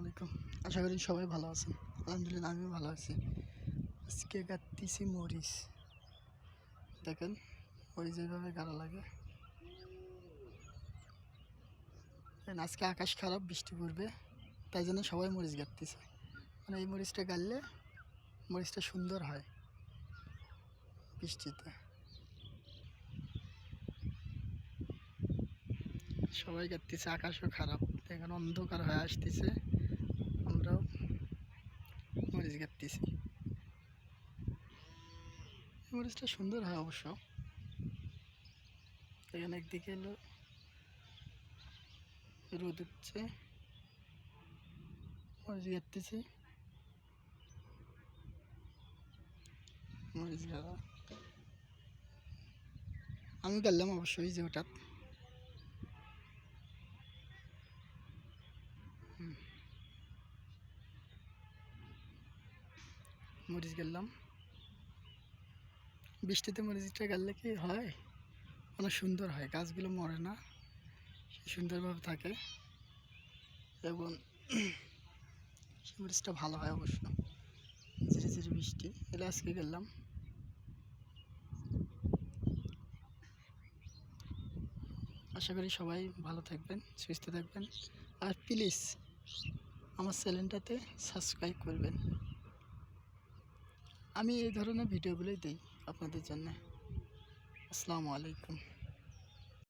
আলাইকুম। আশা করি সবাই ভালো আছেন। আলহামদুলিল্লাহ, আমিও ভালো আছি। আজকে গাত্তিছি মরিচ। দেখেন, মরিচ এইভাবে গাড়া লাগে। আজকে আকাশ খারাপ, বৃষ্টি পড়বে। তাই জন্য সবাই মরিচ গাঁততেছে মানে এই মরিচটা গাড়লে মরিচটা সুন্দর হয় বৃষ্টিতে। সবাই গাঁততেছে আকাশও খারাপ। এখন অন্ধকার হয়ে আসতেছে। গাঁততেছি মরিচটা সুন্দর হয় অবশ্য। এখানে একদিকে এলো রোদ উঠছে। মরিচ গাঁততেছি মরিচ আমি গেলাম অবশ্যই যে ওটা মরিচ গেলাম। বৃষ্টিতে মরিচটা গেলে কি হয়? অনেক সুন্দর হয়, গাছগুলো মরে না। সুন্দরভাবে থাকে। এবং মরিচটা ভালো হয় অবশ্য। ধীরে ধীরে বৃষ্টি। এলে আজকে গেলাম। আশা করি সবাই ভালো থাকবেন, সুস্থ থাকবেন। আর প্লিজ আমার চ্যানেলটাতে সাবস্ক্রাইব করবেন। আমি এই ধরনের ভিডিওগুলোই দিই আপনাদের জন্য। আসসালামু আলাইকুম।